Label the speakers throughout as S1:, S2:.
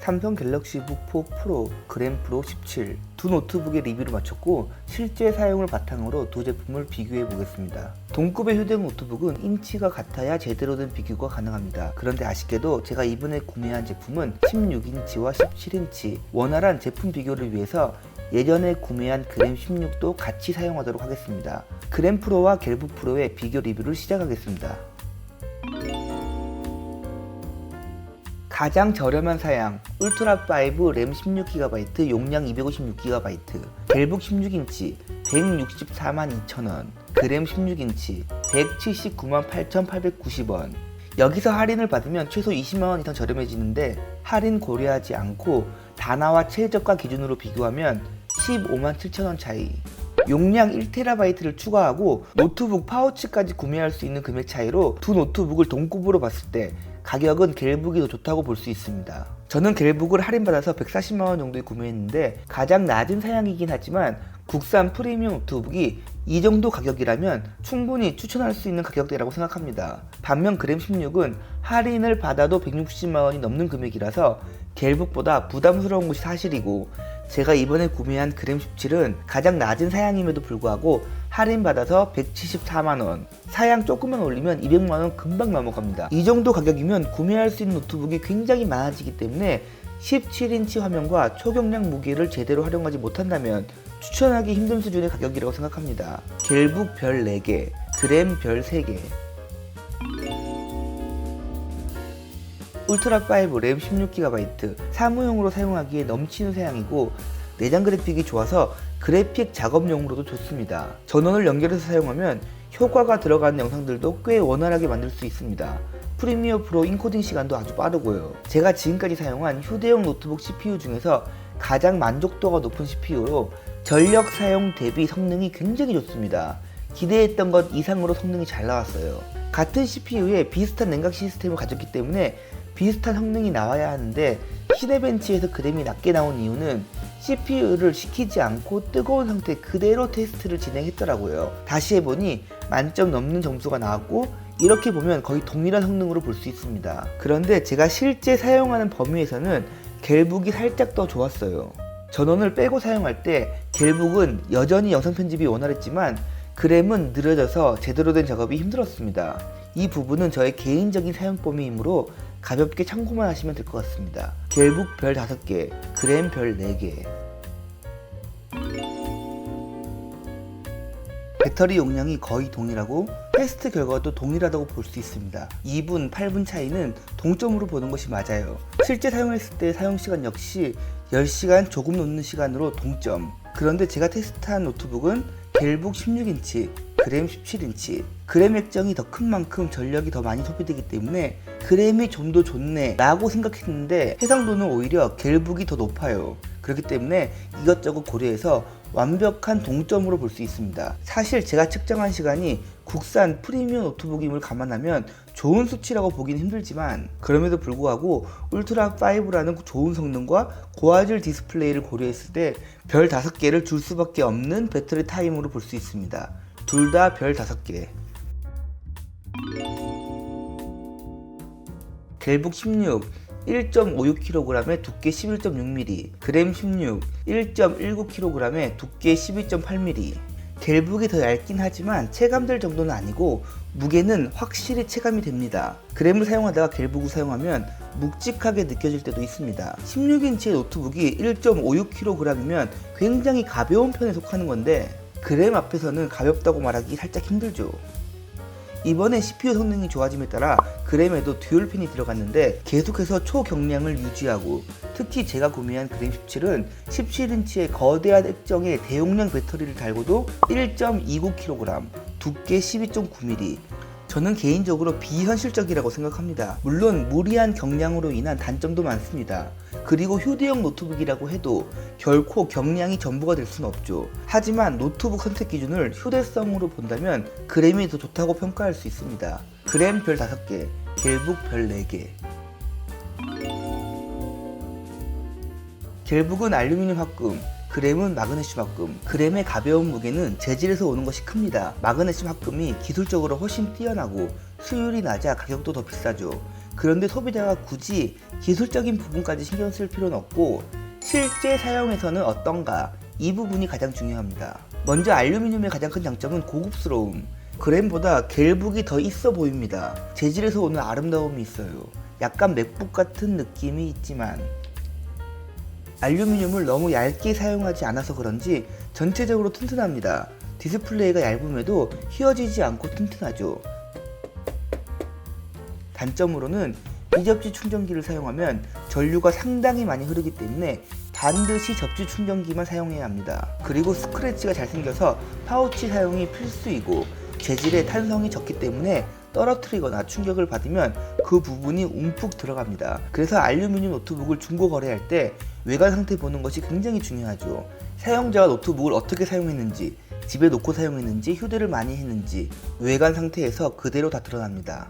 S1: 삼성 갤럭시 북 4 프로, 그램 프로 17 두 노트북의 리뷰를 마쳤고 실제 사용을 바탕으로 두 제품을 비교해 보겠습니다. 동급의 휴대용 노트북은 인치가 같아야 제대로 된 비교가 가능합니다. 그런데 아쉽게도 제가 이번에 구매한 제품은 16인치와 17인치 원활한 제품 비교를 위해서 예전에 구매한 그램 16도 같이 사용하도록 하겠습니다. 그램 프로와 갤북 프로의 비교 리뷰를 시작하겠습니다. 가장 저렴한 사양 울트라 5 램 16GB 용량 256GB 갤북 16인치 164만 2천원 그램 16인치 179만 8,890원. 여기서 할인을 받으면 최소 20만원 이상 저렴해지는데 할인 고려하지 않고 다나와 최저가 기준으로 비교하면 15만 7천원 차이. 용량 1TB를 추가하고 노트북 파우치까지 구매할 수 있는 금액 차이로 두 노트북을 동급으로 봤을 때 가격은 갤북이 더 좋다고 볼 수 있습니다. 저는 갤북을 할인받아서 140만원 정도에 구매했는데 가장 낮은 사양이긴 하지만 국산 프리미엄 노트북이 이 정도 가격이라면 충분히 추천할 수 있는 가격대라고 생각합니다. 반면 그램 16은 할인을 받아도 160만원이 넘는 금액이라서 갤북보다 부담스러운 것이 사실이고 제가 이번에 구매한 그램 17은 가장 낮은 사양임에도 불구하고 할인받아서 174만원 사양 조금만 올리면 200만원 금방 넘어갑니다 이 정도 가격이면 구매할 수 있는 노트북이 굉장히 많아지기 때문에 17인치 화면과 초경량 무게를 제대로 활용하지 못한다면 추천하기 힘든 수준의 가격이라고 생각합니다 갤북 별 4개 그램 별 3개 울트라 5 램 16GB 사무용으로 사용하기에 넘치는 사양이고 내장 그래픽이 좋아서 그래픽 작업용으로도 좋습니다. 전원을 연결해서 사용하면 효과가 들어가는 영상들도 꽤 원활하게 만들 수 있습니다. 프리미어 프로 인코딩 시간도 아주 빠르고요. 제가 지금까지 사용한 휴대용 노트북 CPU 중에서 가장 만족도가 높은 CPU로 전력 사용 대비 성능이 굉장히 좋습니다. 기대했던 것 이상으로 성능이 잘 나왔어요. 같은 CPU에 비슷한 냉각 시스템을 가졌기 때문에 비슷한 성능이 나와야 하는데 시네벤치에서 그램이 낮게 나온 이유는 CPU를 식히지 않고 뜨거운 상태 그대로 테스트를 진행했더라고요. 다시 해보니 만점 넘는 점수가 나왔고 이렇게 보면 거의 동일한 성능으로 볼 수 있습니다. 그런데 제가 실제 사용하는 범위에서는 갤북이 살짝 더 좋았어요. 전원을 빼고 사용할 때 갤북은 여전히 영상 편집이 원활했지만 그램은 느려져서 제대로 된 작업이 힘들었습니다. 이 부분은 저의 개인적인 사용 범위이므로 가볍게 참고만 하시면 될 것 같습니다. 갤북 별 5개, 그램 별 4개. 배터리 용량이 거의 동일하고 테스트 결과도 동일하다고 볼 수 있습니다. 2분, 8분 차이는 동점으로 보는 것이 맞아요. 실제 사용했을 때 사용 시간 역시 10시간 조금 넘는 시간으로 동점. 그런데 제가 테스트한 노트북은 갤북 16인치, 그램 17인치. 그램 액정이 더 큰 만큼 전력이 더 많이 소비되기 때문에 그램이 좀 더 좋네 라고 생각했는데 해상도는 오히려 갤북이 더 높아요. 그렇기 때문에 이것저것 고려해서 완벽한 동점으로 볼 수 있습니다. 사실 제가 측정한 시간이 국산 프리미엄 노트북임을 감안하면 좋은 수치라고 보기는 힘들지만 그럼에도 불구하고 울트라 5라는 좋은 성능과 고화질 디스플레이를 고려했을 때 별 5개를 줄 수밖에 없는 배터리 타임으로 볼 수 있습니다. 둘 다 별 5개. 갤북 16 1.56kg에 두께 11.6mm, 그램 16 1.19kg에 두께 12.8mm. 갤북이 더 얇긴 하지만 체감될 정도는 아니고 무게는 확실히 체감이 됩니다. 그램을 사용하다가 갤북을 사용하면 묵직하게 느껴질 때도 있습니다. 16인치의 노트북이 1.56kg이면 굉장히 가벼운 편에 속하는 건데 그램 앞에서는 가볍다고 말하기 살짝 힘들죠. 이번에 CPU 성능이 좋아짐에 따라 그램에도 듀얼핀이 들어갔는데 계속해서 초경량을 유지하고 특히 제가 구매한 그램 17은 17인치의 거대한 액정에 대용량 배터리를 달고도 1.29kg, 두께 12.9mm, 저는 개인적으로 비현실적이라고 생각합니다. 물론 무리한 경량으로 인한 단점도 많습니다. 그리고 휴대용 노트북이라고 해도 결코 경량이 전부가 될 수는 없죠. 하지만 노트북 선택 기준을 휴대성으로 본다면 그램이 더 좋다고 평가할 수 있습니다. 그램 별 5개, 갤북 별 4개. 갤북은 알루미늄 합금, 그램은 마그네슘 합금. 그램의 가벼운 무게는 재질에서 오는 것이 큽니다. 마그네슘 합금이 기술적으로 훨씬 뛰어나고 수율이 낮아 가격도 더 비싸죠. 그런데 소비자가 굳이 기술적인 부분까지 신경 쓸 필요는 없고 실제 사용에서는 어떤가 이 부분이 가장 중요합니다. 먼저 알루미늄의 가장 큰 장점은 고급스러움. 그램보다 겔북이 더 있어 보입니다. 재질에서 오는 아름다움이 있어요. 약간 맥북 같은 느낌이 있지만 알루미늄을 너무 얇게 사용하지 않아서 그런지 전체적으로 튼튼합니다. 디스플레이가 얇음에도 휘어지지 않고 튼튼하죠. 단점으로는 비접지 충전기를 사용하면 전류가 상당히 많이 흐르기 때문에 반드시 접지 충전기만 사용해야 합니다. 그리고 스크래치가 잘 생겨서 파우치 사용이 필수이고 재질의 탄성이 적기 때문에 떨어뜨리거나 충격을 받으면 그 부분이 움푹 들어갑니다. 그래서 알루미늄 노트북을 중고 거래할 때 외관 상태 보는 것이 굉장히 중요하죠. 사용자가 노트북을 어떻게 사용했는지, 집에 놓고 사용했는지, 휴대를 많이 했는지 외관 상태에서 그대로 다 드러납니다.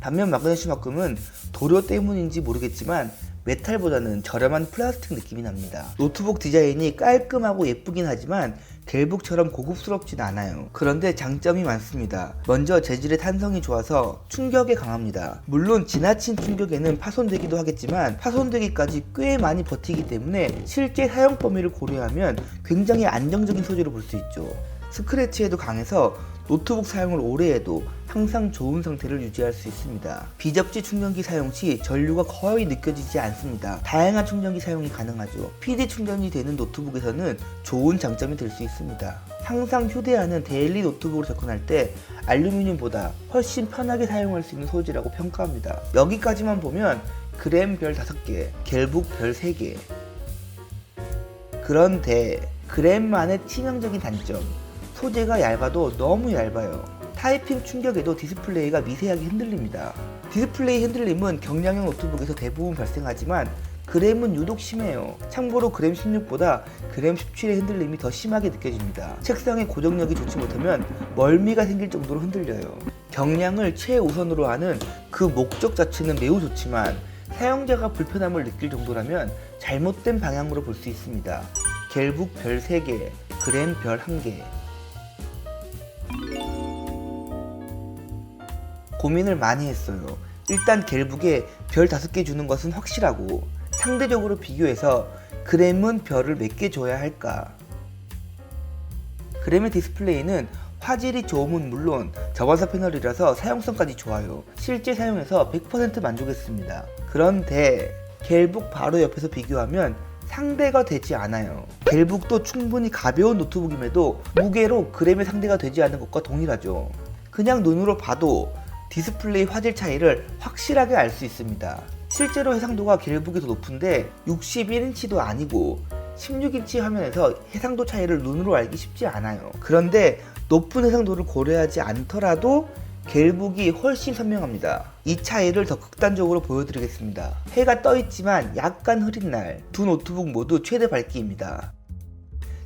S1: 반면 마그네슘합금은 도료 때문인지 모르겠지만 메탈보다는 저렴한 플라스틱 느낌이 납니다. 노트북 디자인이 깔끔하고 예쁘긴 하지만 겔북처럼 고급스럽진 않아요. 그런데 장점이 많습니다. 먼저 재질의 탄성이 좋아서 충격에 강합니다. 물론 지나친 충격에는 파손되기도 하겠지만 파손되기까지 꽤 많이 버티기 때문에 실제 사용 범위를 고려하면 굉장히 안정적인 소재로 볼 수 있죠. 스크래치에도 강해서 노트북 사용을 오래 해도 항상 좋은 상태를 유지할 수 있습니다. 비접지 충전기 사용 시 전류가 거의 느껴지지 않습니다. 다양한 충전기 사용이 가능하죠. PD 충전이 되는 노트북에서는 좋은 장점이 될 수 있습니다. 항상 휴대하는 데일리 노트북으로 접근할 때 알루미늄보다 훨씬 편하게 사용할 수 있는 소재라고 평가합니다. 여기까지만 보면 그램 별 5개, 겔북 별 3개. 그런데 그램만의 치명적인 단점. 소재가 얇아도 너무 얇아요. 타이핑 충격에도 디스플레이가 미세하게 흔들립니다. 디스플레이 흔들림은 경량형 노트북에서 대부분 발생하지만 그램은 유독 심해요. 참고로 그램 16보다 그램 17의 흔들림이 더 심하게 느껴집니다. 책상의 고정력이 좋지 못하면 멀미가 생길 정도로 흔들려요. 경량을 최우선으로 하는 그 목적 자체는 매우 좋지만 사용자가 불편함을 느낄 정도라면 잘못된 방향으로 볼 수 있습니다. 겔북 별 3개, 그램 별 1개. 고민을 많이 했어요. 일단 겔북에 별 5개 주는 것은 확실하고 상대적으로 비교해서 그램은 별을 몇 개 줘야 할까? 그램의 디스플레이는 화질이 좋음은 물론 저반사 패널이라서 사용성까지 좋아요. 실제 사용해서 100% 만족했습니다. 그런데 겔북 바로 옆에서 비교하면 상대가 되지 않아요. 겔북도 충분히 가벼운 노트북임에도 무게로 그램의 상대가 되지 않는 것과 동일하죠. 그냥 눈으로 봐도 디스플레이 화질 차이를 확실하게 알 수 있습니다. 실제로 해상도가 겔북이 더 높은데 61인치도 아니고 16인치 화면에서 해상도 차이를 눈으로 알기 쉽지 않아요. 그런데 높은 해상도를 고려하지 않더라도 겔북이 훨씬 선명합니다. 이 차이를 더 극단적으로 보여드리겠습니다. 해가 떠 있지만 약간 흐린 날, 두 노트북 모두 최대 밝기입니다.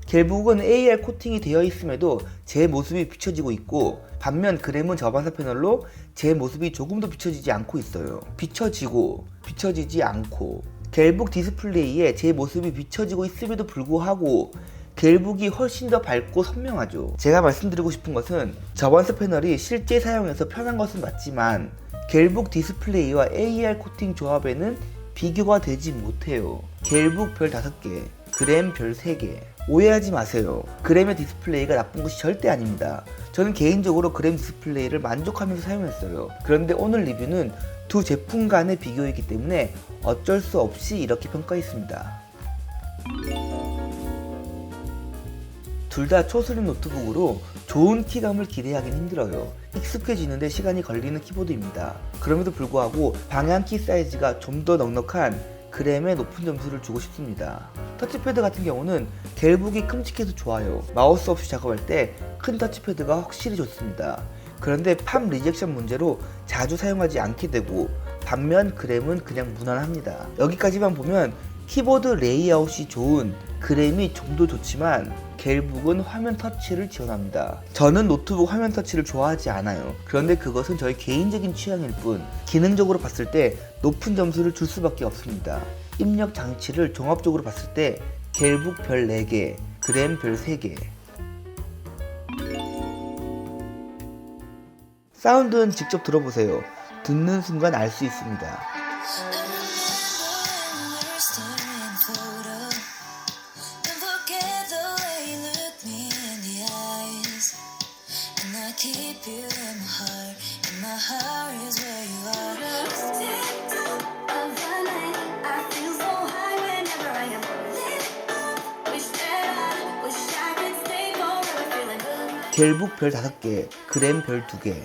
S1: 겔북은 AR 코팅이 되어 있음에도 제 모습이 비춰지고 있고 반면 그램은 저반사 패널로 제 모습이 조금도 비춰지지 않고 있어요. 비춰지고 비춰지지 않고 겔북 디스플레이에 제 모습이 비춰지고 있음에도 불구하고 겔북이 훨씬 더 밝고 선명하죠. 제가 말씀드리고 싶은 것은 저반사 패널이 실제 사용해서 편한 것은 맞지만 겔북 디스플레이와 AR 코팅 조합에는 비교가 되지 못해요. 겔북 별 5개, 그램 별 3개. 오해하지 마세요. 그램의 디스플레이가 나쁜 것이 절대 아닙니다. 저는 개인적으로 그램 디스플레이를 만족하면서 사용했어요. 그런데 오늘 리뷰는 두 제품 간의 비교이기 때문에 어쩔 수 없이 이렇게 평가했습니다. 둘 다 초스림 노트북으로 좋은 키감을 기대하긴 힘들어요. 익숙해지는데 시간이 걸리는 키보드입니다. 그럼에도 불구하고 방향키 사이즈가 좀 더 넉넉한 그램에 높은 점수를 주고 싶습니다. 터치패드 같은 경우는 겔북이 큼직해서 좋아요. 마우스 없이 작업할 때 큰 터치패드가 확실히 좋습니다. 그런데 팜 리젝션 문제로 자주 사용하지 않게 되고 반면 그램은 그냥 무난합니다. 여기까지만 보면 키보드 레이아웃이 좋은 그램이 좀 더 좋지만 겔북은 화면 터치를 지원합니다. 저는 노트북 화면 터치를 좋아하지 않아요. 그런데 그것은 저의 개인적인 취향일 뿐 기능적으로 봤을 때 높은 점수를 줄 수밖에 없습니다. 입력 장치를 종합적으로 봤을 때 겔북 별 4개, 그램 별 3개. 사운드는 직접 들어보세요. 듣는 순간 알 수 있습니다. 겔북 별 5개, 그램 별 2개.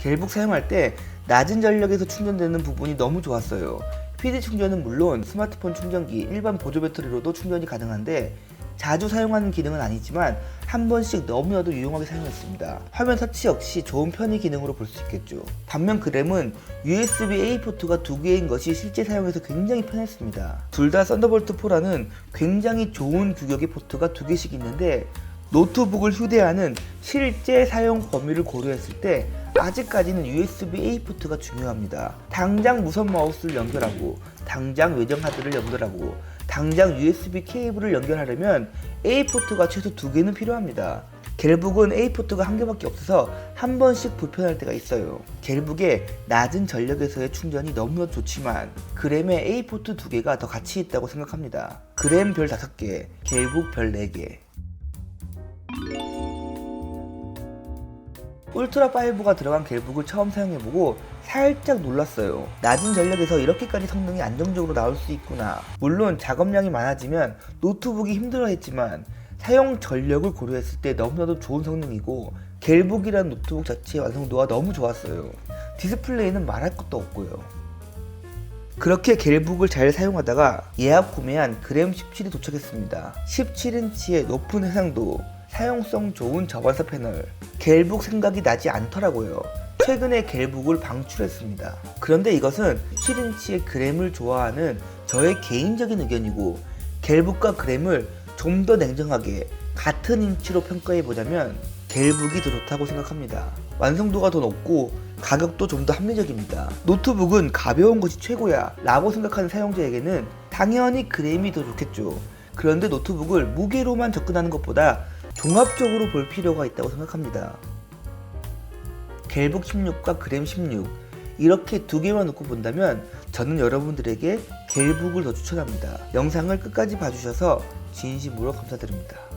S1: 겔북 사용할 때 낮은 전력에서 충전되는 부분이 너무 좋았어요. PD 충전은 물론 스마트폰 충전기, 일반 보조 배터리로도 충전이 가능한데 자주 사용하는 기능은 아니지만 한 번씩 너무나도 유용하게 사용했습니다. 화면 터치 역시 좋은 편의 기능으로 볼 수 있겠죠. 반면 그램은 USB-A 포트가 두 개인 것이 실제 사용에서 굉장히 편했습니다. 둘 다 썬더볼트 4라는 굉장히 좋은 규격의 포트가 두 개씩 있는데 노트북을 휴대하는 실제 사용 범위를 고려했을 때 아직까지는 USB-A 포트가 중요합니다. 당장 무선 마우스를 연결하고 당장 외장 하드를 연결하고 당장 USB 케이블을 연결하려면 A 포트가 최소 두 개는 필요합니다. 갤북은 A 포트가 한 개밖에 없어서 한 번씩 불편할 때가 있어요. 갤북의 낮은 전력에서의 충전이 너무나 좋지만 그램의 A 포트 두 개가 더 가치 있다고 생각합니다. 그램 별 5개, 갤북 별 4개. 울트라 5가 들어간 갤북을 처음 사용해보고 살짝 놀랐어요. 낮은 전력에서 이렇게까지 성능이 안정적으로 나올 수 있구나. 물론 작업량이 많아지면 노트북이 힘들어했지만 사용 전력을 고려했을 때 너무나도 좋은 성능이고 갤북이라는 노트북 자체의 완성도가 너무 좋았어요. 디스플레이는 말할 것도 없고요. 그렇게 갤북을 잘 사용하다가 예약 구매한 그램 17이 도착했습니다. 17인치의 높은 해상도, 사용성 좋은 저반사 패널, 갤북 생각이 나지 않더라고요. 최근에 갤북을 방출했습니다. 그런데 이것은 17인치의 그램을 좋아하는 저의 개인적인 의견이고 갤북과 그램을 좀 더 냉정하게 같은 인치로 평가해 보자면 갤북이 더 좋다고 생각합니다. 완성도가 더 높고 가격도 좀 더 합리적입니다. 노트북은 가벼운 것이 최고야 라고 생각하는 사용자에게는 당연히 그램이 더 좋겠죠. 그런데 노트북을 무게로만 접근하는 것보다 종합적으로 볼 필요가 있다고 생각합니다. 갤북 16과 그램 16 이렇게 두 개만 놓고 본다면 저는 여러분들에게 갤북을 더 추천합니다. 영상을 끝까지 봐주셔서 진심으로 감사드립니다.